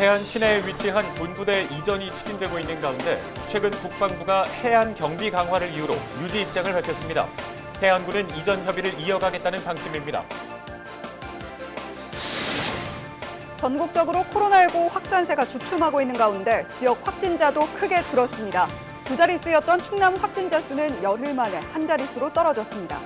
해안 시내에 위치한 군부대 이전이 추진되고 있는 가운데 최근 국방부가 해안 경비 강화를 이유로 유지 입장을 밝혔습니다. 해안군은 이전 협의를 이어가겠다는 방침입니다. 전국적으로 코로나19 확산세가 주춤하고 있는 가운데 지역 확진자도 크게 줄었습니다. 두 자릿수였던 충남 확진자 수는 열흘 만에 한 자릿수로 떨어졌습니다.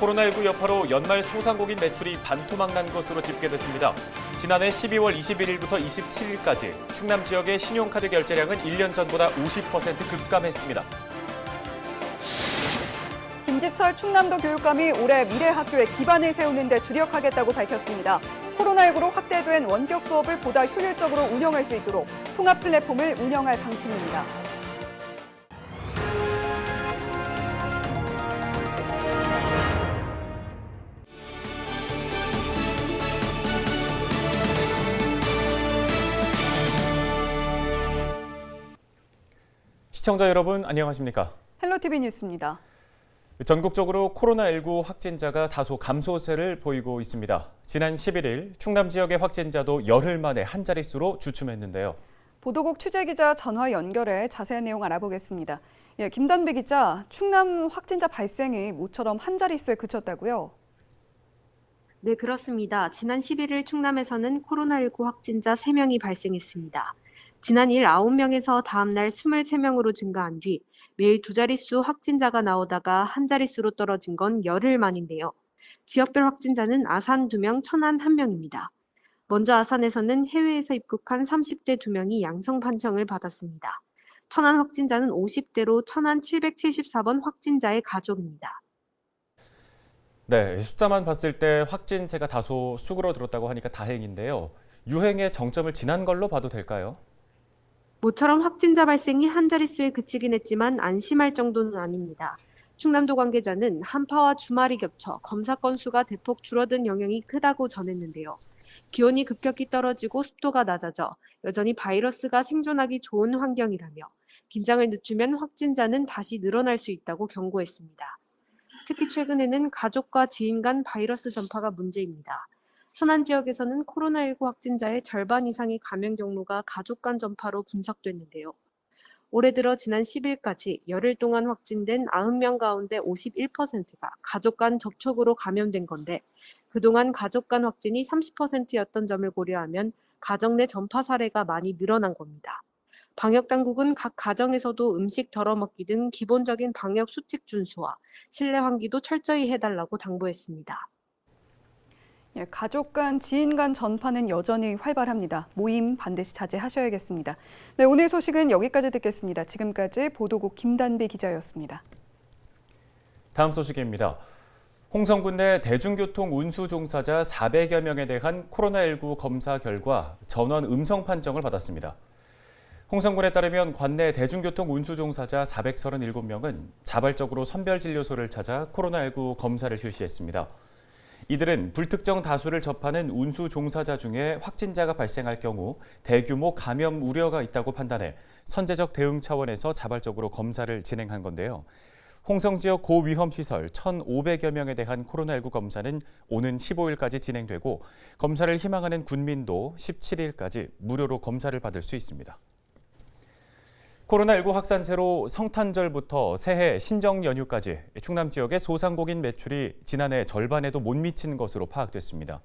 코로나19 여파로 연말 소상공인 매출이 반토막 난 것으로 집계됐습니다. 지난해 12월 21일부터 27일까지 충남 지역의 신용카드 결제량은 1년 전보다 50% 급감했습니다. 김지철 충남도 교육감이 올해 미래 학교의 기반을 세우는 데 주력하겠다고 밝혔습니다. 코로나19로 확대된 원격 수업을 보다 효율적으로 운영할 수 있도록 통합 플랫폼을 운영할 방침입니다. 시청자 여러분 안녕하십니까? 헬로티비 뉴스입니다. 전국적으로 코로나19 확진자가 다소 감소세를 보이고 있습니다. 지난 11일 충남 지역의 확진자도 열흘 만에 한 자릿수로 주춤했는데요. 보도국 취재기자 전화 연결해 자세한 내용 알아보겠습니다. 예, 김단배 기자, 충남 확진자 발생이 모처럼 한 자릿수에 그쳤다고요? 네, 그렇습니다. 지난 11일 충남에서는 코로나19 확진자 3명이 발생했습니다. 지난 일 9명에서 다음날 23명으로 증가한 뒤 매일 두 자릿수 확진자가 나오다가 한 자릿수로 떨어진 건 열흘 만인데요. 지역별 확진자는 아산 2명, 천안 1명입니다. 먼저 아산에서는 해외에서 입국한 30대 2명이 양성 판정을 받았습니다. 천안 확진자는 50대로 천안 774번 확진자의 가족입니다. 네, 숫자만 봤을 때 확진세가 다소 수그러들었다고 하니까 다행인데요. 유행의 정점을 지난 걸로 봐도 될까요? 모처럼 확진자 발생이 한 자릿수에 그치긴 했지만 안심할 정도는 아닙니다. 충남도 관계자는 한파와 주말이 겹쳐 검사 건수가 대폭 줄어든 영향이 크다고 전했는데요. 기온이 급격히 떨어지고 습도가 낮아져 여전히 바이러스가 생존하기 좋은 환경이라며 긴장을 늦추면 확진자는 다시 늘어날 수 있다고 경고했습니다. 특히 최근에는 가족과 지인 간 바이러스 전파가 문제입니다. 천안 지역에서는 코로나19 확진자의 절반 이상이 감염 경로가 가족 간 전파로 분석됐는데요. 올해 들어 지난 10일까지 열흘 동안 확진된 90명 가운데 51%가 가족 간 접촉으로 감염된 건데 그동안 가족 간 확진이 30%였던 점을 고려하면 가정 내 전파 사례가 많이 늘어난 겁니다. 방역 당국은 각 가정에서도 음식 덜어 먹기 등 기본적인 방역 수칙 준수와 실내 환기도 철저히 해달라고 당부했습니다. 예, 가족 간, 지인 간 전파는 여전히 활발합니다. 모임 반드시 자제하셔야겠습니다. 네, 오늘 소식은 여기까지 듣겠습니다. 지금까지 보도국 김단비 기자였습니다. 다음 소식입니다. 홍성군 내 대중교통 운수 종사자 400여 명에 대한 코로나19 검사 결과 전원 음성 판정을 받았습니다. 홍성군에 따르면 관내 대중교통 운수 종사자 437명은 자발적으로 선별진료소를 찾아 코로나19 검사를 실시했습니다. 이들은 불특정 다수를 접하는 운수 종사자 중에 확진자가 발생할 경우 대규모 감염 우려가 있다고 판단해 선제적 대응 차원에서 자발적으로 검사를 진행한 건데요. 홍성 지역 고위험 시설 1,500여 명에 대한 코로나19 검사는 오는 15일까지 진행되고 검사를 희망하는 군민도 17일까지 무료로 검사를 받을 수 있습니다. 코로나19 확산세로 성탄절부터 새해 신정 연휴까지 충남 지역의 소상공인 매출이 지난해 절반에도 못 미친 것으로 파악됐습니다.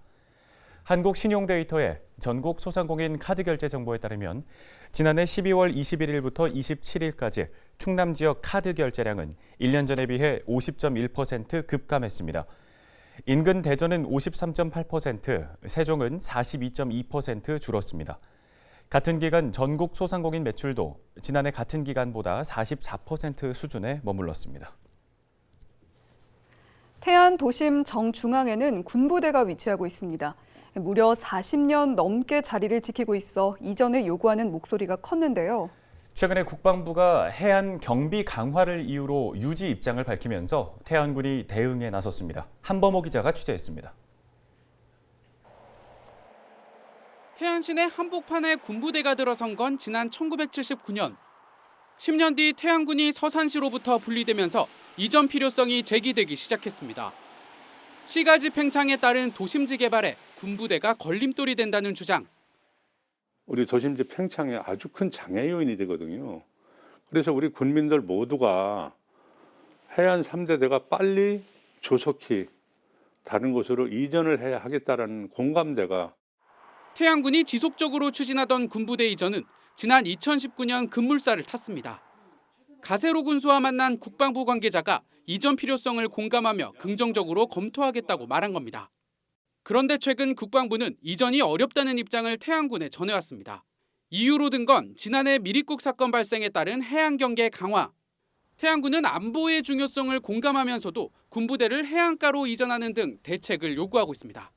한국신용데이터의 전국 소상공인 카드 결제 정보에 따르면 지난해 12월 21일부터 27일까지 충남 지역 카드 결제량은 1년 전에 비해 50.1% 급감했습니다. 인근 대전은 53.8%, 세종은 42.2% 줄었습니다. 같은 기간 전국 소상공인 매출도 지난해 같은 기간보다 44% 수준에 머물렀습니다. 태안 도심 정중앙에는 군부대가 위치하고 있습니다. 무려 40년 넘게 자리를 지키고 있어 이전을 요구하는 목소리가 컸는데요. 최근에 국방부가 해안 경비 강화를 이유로 유지 입장을 밝히면서 태안군이 대응에 나섰습니다. 한범호 기자가 취재했습니다. 태안 시내 한복판에 군부대가 들어선 건 지난 1979년. 10년 뒤 태안군이 서산시로부터 분리되면서 이전 필요성이 제기되기 시작했습니다. 시가지 팽창에 따른 도심지 개발에 군부대가 걸림돌이 된다는 주장. 우리 도심지 팽창에 아주 큰 장애 요인이 되거든요. 그래서 우리 군민들 모두가 해안 3대대가 빨리 조속히 다른 곳으로 이전을 해야 하겠다라는 공감대가 태양군이 지속적으로 추진하던 군부대 이전은 지난 2019년 급물살을 탔습니다. 가세로 군수와 만난 국방부 관계자가 이전 필요성을 공감하며 긍정적으로 검토하겠다고 말한 겁니다. 그런데 최근 국방부는 이전이 어렵다는 입장을 태양군에 전해왔습니다. 이유로 든 건 지난해 미리국 사건 발생에 따른 해안 경계 강화. 태양군은 안보의 중요성을 공감하면서도 군부대를 해안가로 이전하는 등 대책을 요구하고 있습니다.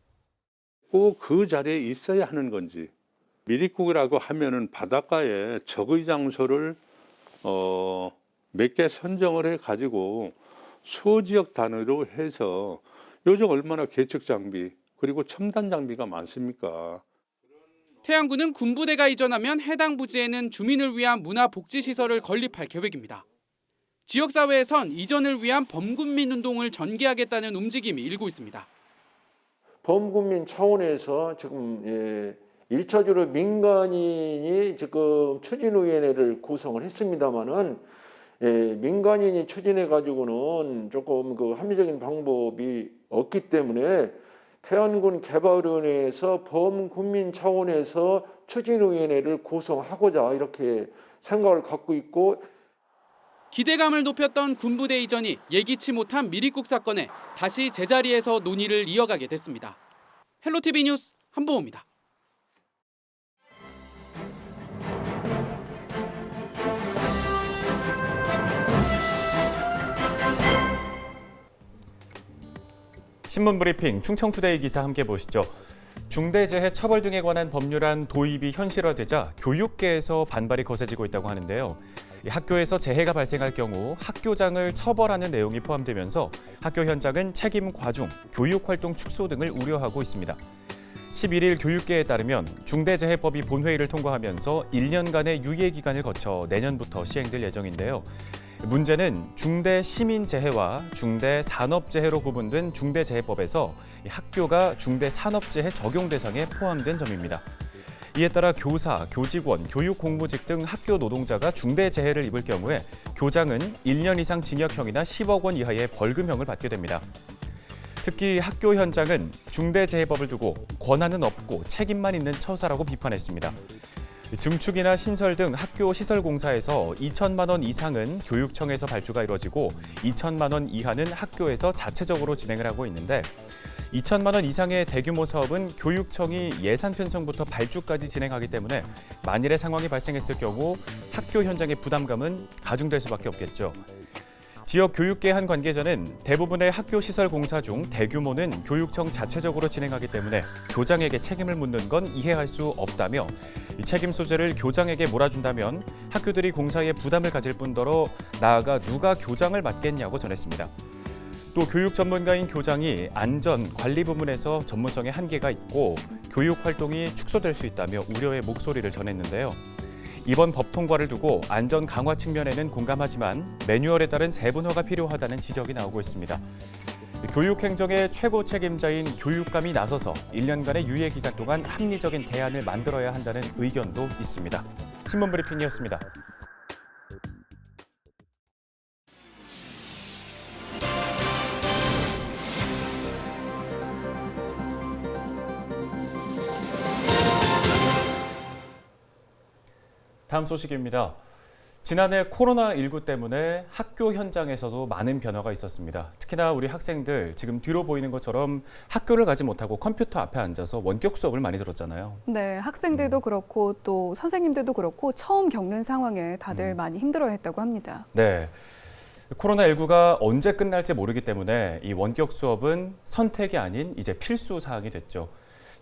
꼭 그 자리에 있어야 하는 건지 미리국이라고 하면은 바닷가에 적의 장소를 어, 몇 개 선정을 해 가지고 소지역 단위로 해서 요즘 얼마나 계측 장비 그리고 첨단 장비가 많습니까? 태양군은 군부대가 이전하면 해당 부지에는 주민을 위한 문화복지시설을 건립할 계획입니다. 지역사회에선 이전을 위한 범군민 운동을 전개하겠다는 움직임이 일고 있습니다. 범국민 차원에서 지금 예, 1차적으로 민간인이 지금 추진위원회를 구성을 했습니다마는 예, 민간인이 추진해 가지고는 조금 그 합리적인 방법이 없기 때문에 태안군 개발위원회에서 범국민 차원에서 추진위원회를 구성하고자 이렇게 생각을 갖고 있고 기대감을 높였던 군부대 이전이 예기치 못한 미리국 사건에 다시 제자리에서 논의를 이어가게 됐습니다. 헬로티비 뉴스 한보호입니다. 신문 브리핑 충청투데이 기사 함께 보시죠. 중대재해 처벌 등에 관한 법률안 도입이 현실화되자 교육계에서 반발이 거세지고 있다고 하는데요. 이 학교에서 재해가 발생할 경우 학교장을 처벌하는 내용이 포함되면서 학교 현장은 책임 과중, 교육 활동 축소 등을 우려하고 있습니다. 11일 교육계에 따르면 중대재해법이 본회의를 통과하면서 1년간의 유예 기간을 거쳐 내년부터 시행될 예정인데요. 문제는 중대 시민 재해와 중대 산업 재해로 구분된 중대재해법에서 이 학교가 중대 산업 재해 적용 대상에 포함된 점입니다. 이에 따라 교사, 교직원, 교육 공무직 등 학교 노동자가 중대 재해를 입을 경우에 교장은 1년 이상 징역형이나 10억 원 이하의 벌금형을 받게 됩니다. 특히 학교 현장은 중대재해법을 두고 권한은 없고 책임만 있는 처사라고 비판했습니다. 증축이나 신설 등 학교 시설 공사에서 2천만 원 이상은 교육청에서 발주가 이루어지고 2천만 원 이하는 학교에서 자체적으로 진행을 하고 있는데 2천만 원 이상의 대규모 사업은 교육청이 예산 편성부터 발주까지 진행하기 때문에 만일의 상황이 발생했을 경우 학교 현장의 부담감은 가중될 수밖에 없겠죠. 지역 교육계 한 관계자는 대부분의 학교 시설 공사 중 대규모는 교육청 자체적으로 진행하기 때문에 교장에게 책임을 묻는 건 이해할 수 없다며 이 책임 소재를 교장에게 몰아준다면 학교들이 공사에 부담을 가질 뿐더러 나아가 누가 교장을 맡겠냐고 전했습니다. 또 교육 전문가인 교장이 안전 관리 부문에서 전문성에 한계가 있고 교육 활동이 축소될 수 있다며 우려의 목소리를 전했는데요. 이번 법 통과를 두고 안전 강화 측면에는 공감하지만 매뉴얼에 따른 세분화가 필요하다는 지적이 나오고 있습니다. 교육 행정의 최고 책임자인 교육감이 나서서 1년간의 유예 기간 동안 합리적인 대안을 만들어야 한다는 의견도 있습니다. 신문 브리핑이었습니다. 다음 소식입니다. 지난해 코로나19 때문에 학교 현장에서도 많은 변화가 있었습니다. 특히나 우리 학생들 지금 뒤로 보이는 것처럼 학교를 가지 못하고 컴퓨터 앞에 앉아서 원격 수업을 많이 들었잖아요. 네, 학생들도 그렇고 또 선생님들도 그렇고 처음 겪는 상황에 다들 음. 많이 힘들어했다고 합니다. 네. 코로나19가 언제 끝날지 모르기 때문에 이 원격 수업은 선택이 아닌 이제 필수 사항이 됐죠.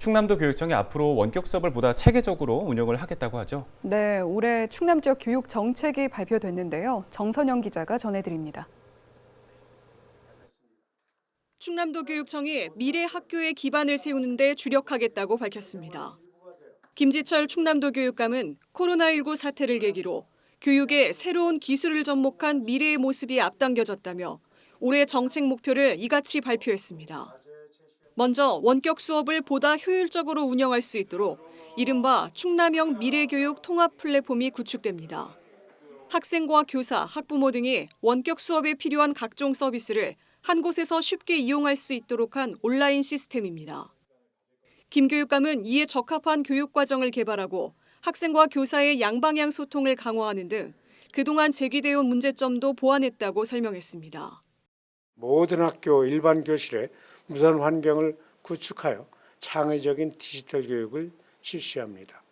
충남도 교육청이 앞으로 원격 수업을 보다 체계적으로 운영을 하겠다고 하죠. 네, 올해 충남 지역 교육 정책이 발표됐는데요. 정선영 기자가 전해드립니다. 충남도 교육청이 미래 학교의 기반을 세우는 데 주력하겠다고 밝혔습니다. 김지철 충남도 교육감은 코로나19 사태를 계기로 교육에 새로운 기술을 접목한 미래의 모습이 앞당겨졌다며 올해 정책 목표를 이같이 발표했습니다. 먼저 원격 수업을 보다 효율적으로 운영할 수 있도록 이른바 충남형 미래교육 통합 플랫폼이 구축됩니다. 학생과 교사, 학부모 등이 원격 수업에 필요한 각종 서비스를 한 곳에서 쉽게 이용할 수 있도록 한 온라인 시스템입니다. 김 교육감은 이에 적합한 교육 과정을 개발하고 학생과 교사의 양방향 소통을 강화하는 등 그동안 제기되어 온 문제점도 보완했다고 설명했습니다. 모든 학교 일반 교실에 무선 환경을 구축하여 창의적인 디지털 교육을 실시합니다.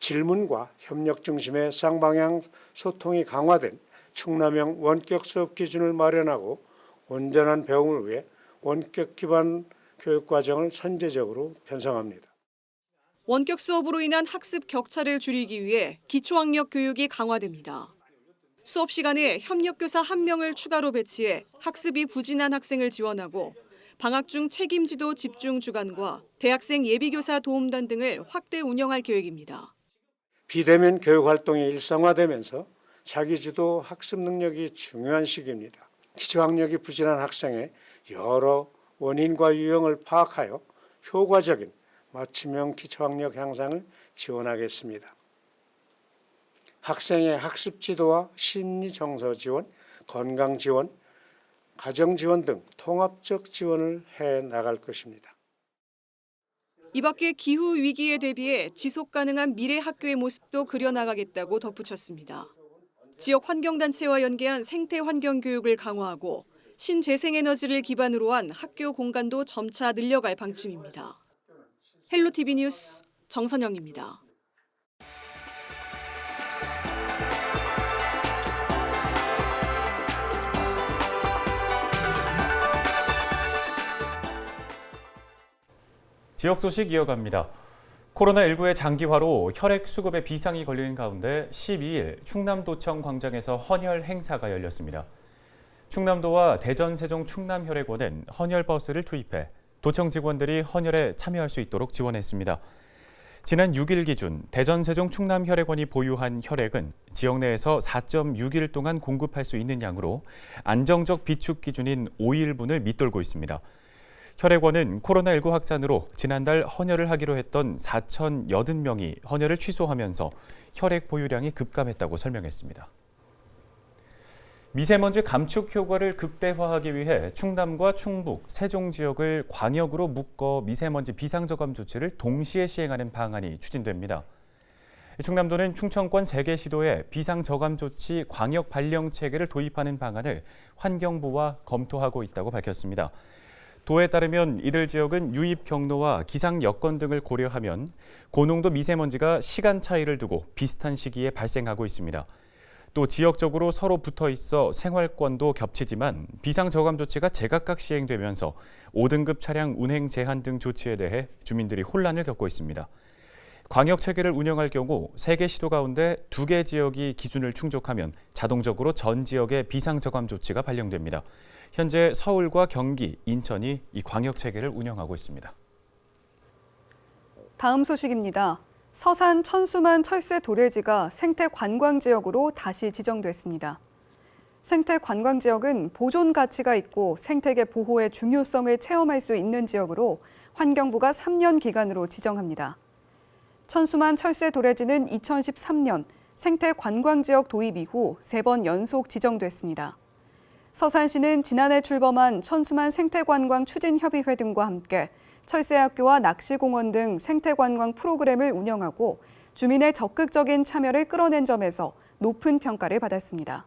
질문과 협력 중심의 쌍방향 소통이 강화된 충남형 원격 수업 기준을 마련하고 온전한 배움을 위해 원격 기반 교육 과정을 선제적으로 편성합니다. 원격 수업으로 인한 학습 격차를 줄이기 위해 기초학력 교육이 강화됩니다. 수업 시간에 협력교사 한 명을 추가로 배치해 학습이 부진한 학생을 지원하고 방학 중 책임 지도 집중 주간과 대학생 예비교사 도움단 등을 확대 운영할 계획입니다. 비대면 교육 활동이 일상화되면서 자기주도 학습 능력이 중요한 시기입니다. 기초학력이 부진한 학생의 여러 원인과 유형을 파악하여 효과적인 맞춤형 기초학력 향상을 지원하겠습니다. 학생의 학습 지도와 심리 정서 지원, 건강 지원, 가정 지원 등 통합적 지원을 해 나갈 것입니다. 이 밖에 기후 위기에 대비해 지속 가능한 미래 학교의 모습도 그려 나가겠다고 덧붙였습니다. 지역 환경단체와 연계한 생태 환경 교육을 강화하고 신재생에너지를 기반으로 한 학교 공간도 점차 늘려갈 방침입니다. 헬로티비 뉴스 정선영입니다. 지역 소식 이어갑니다. 코로나19의 장기화로 혈액 수급에 비상이 걸리는 가운데 12일 충남도청 광장에서 헌혈 행사가 열렸습니다. 충남도와 대전 세종 충남혈액원은 헌혈 버스를 투입해 도청 직원들이 헌혈에 참여할 수 있도록 지원했습니다. 지난 6일 기준 대전 세종 충남혈액원이 보유한 혈액은 지역 내에서 4.6일 동안 공급할 수 있는 양으로 안정적 비축 기준인 5일분을 밑돌고 있습니다. 혈액원은 코로나19 확산으로 지난달 헌혈을 하기로 했던 4,080명이 헌혈을 취소하면서 혈액 보유량이 급감했다고 설명했습니다. 미세먼지 감축 효과를 극대화하기 위해 충남과 충북, 세종 지역을 광역으로 묶어 미세먼지 비상저감 조치를 동시에 시행하는 방안이 추진됩니다. 충남도는 충청권 3개 시도에 비상저감 조치 광역 발령 체계를 도입하는 방안을 환경부와 검토하고 있다고 밝혔습니다. 도에 따르면 이들 지역은 유입 경로와 기상 여건 등을 고려하면 고농도 미세먼지가 시간 차이를 두고 비슷한 시기에 발생하고 있습니다. 또 지역적으로 서로 붙어 있어 생활권도 겹치지만 비상 저감 조치가 제각각 시행되면서 5등급 차량 운행 제한 등 조치에 대해 주민들이 혼란을 겪고 있습니다. 광역 체계를 운영할 경우 3개 시도 가운데 2개 지역이 기준을 충족하면 자동적으로 전 지역의 비상 저감 조치가 발령됩니다. 현재 서울과 경기, 인천이 이 광역 체계를 운영하고 있습니다. 다음 소식입니다. 서산 천수만 철새 도래지가 생태 관광 지역으로 다시 지정됐습니다. 생태 관광 지역은 보존 가치가 있고 생태계 보호의 중요성을 체험할 수 있는 지역으로 환경부가 3년 기간으로 지정합니다. 천수만 철새 도래지는 2013년 생태 관광 지역 도입 이후 세번 연속 지정됐습니다. 서산시는 지난해 출범한 천수만 생태관광 추진협의회 등과 함께 철새학교와 낚시공원 등 생태관광 프로그램을 운영하고 주민의 적극적인 참여를 끌어낸 점에서 높은 평가를 받았습니다.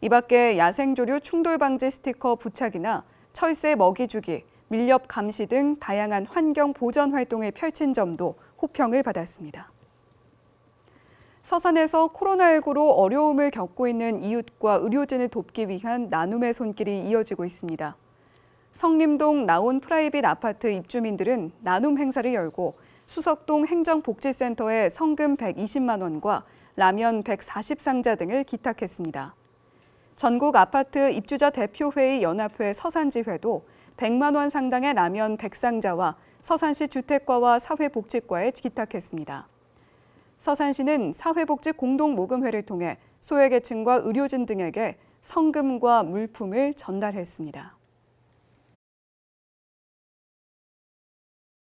이 밖에 야생조류 충돌 방지 스티커 부착이나 철새 먹이 주기, 밀렵 감시 등 다양한 환경 보전 활동을 펼친 점도 호평을 받았습니다. 서산에서 코로나19로 어려움을 겪고 있는 이웃과 의료진을 돕기 위한 나눔의 손길이 이어지고 있습니다. 성림동 나온 프라이빗 아파트 입주민들은 나눔 행사를 열고 수석동 행정복지센터에 성금 120만 원과 라면 140상자 등을 기탁했습니다. 전국 아파트 입주자 대표회의 연합회 서산지회도 100만 원 상당의 라면 100상자와 서산시 주택과와 사회복지과에 기탁했습니다. 서산시는 사회복지 공동모금회를 통해 소외계층과 의료진 등에게 성금과 물품을 전달했습니다.